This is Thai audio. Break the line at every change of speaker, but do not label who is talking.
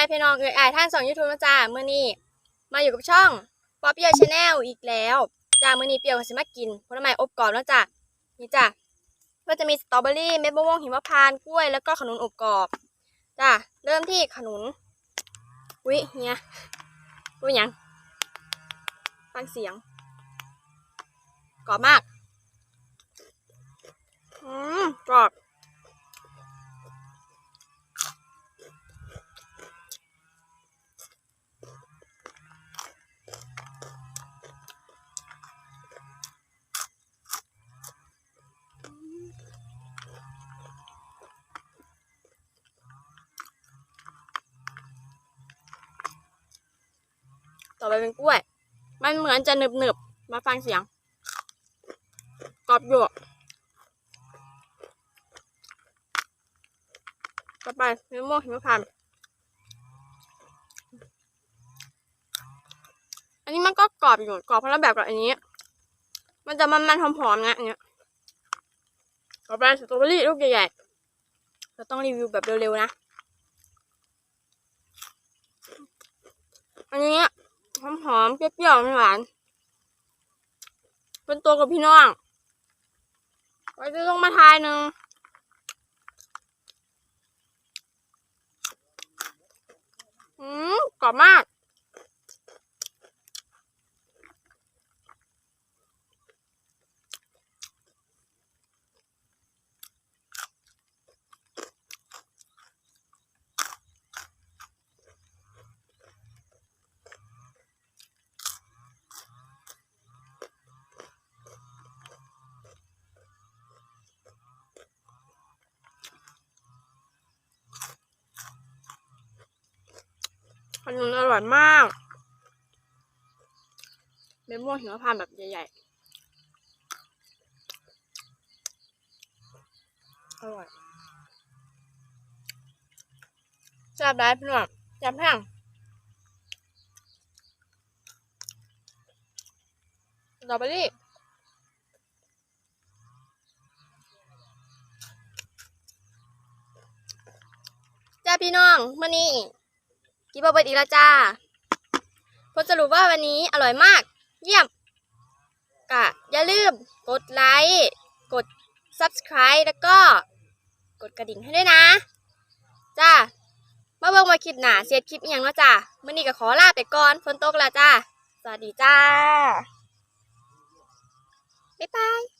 ไปเพนองเลยไอ้ท่างสองยูทูบนะจ้าเมื่อนี้มาอยู่กับช่องป๊อปเปียชาแนลอีกแล้วจ้าเมื่อนี้เปียวก็สิมากินผลไม้อบกรอบแล้วจ้านี่จ้าก็จะมีสตรอเบอรี่เม็ดมะม่วงหิมพานต์กล้วยแล้วก็ขนุนอบกรอบจ้าเริ่มที่ขนุนวิเฮียรู้ยังฟังเสียงกรอบมากอืมกรอบ ต่อไปเป็นกล้วย มันเหมือนจะหนึบหนึบๆมาฟังเสียง กรอบอยู่ต่อไปมะม่วงหิมพานอันนี้มันก็กรอบอยู่กรอบคนละแบบกับอันนี้ มันจะมันๆหอมๆนะอันเนี้ยต่อไปสตรอเบอรี่ลูกใหญ่ๆเราต้องรีวิวแบบเร็วๆนะ อันนี้ อมหอมเปรี้ยวๆหวานเป็นตัวกับพี่น้องไว้จะต้องมาทายหนึ่งอืมกรอบมาก ขนมอร่อยมากเมม่วงหิมพานต์แบบใหญ่ๆ อร่อยแซ่บได้พี่น้องแซ่บแห้งสตรอเบอรี่จ้าพี่น้องมื่อนี้ ที่บอเบิร์ตอีกแล้วจ้าผลสรุปว่าวันนี้อร่อยมาก เยี่ยมกะอย่าลืมกดไลค์กด subscribe แล้วก็กดกระดิ่งให้ด้วยนะ จ้ามาเบิ่งมาคลิปหนาเสียคลิปอย่างนะจ้ามื่นี่ก็ขอลาไปก่อนฝนตกแล้วจ้าสวัสดีจ้า บ๊ายบาย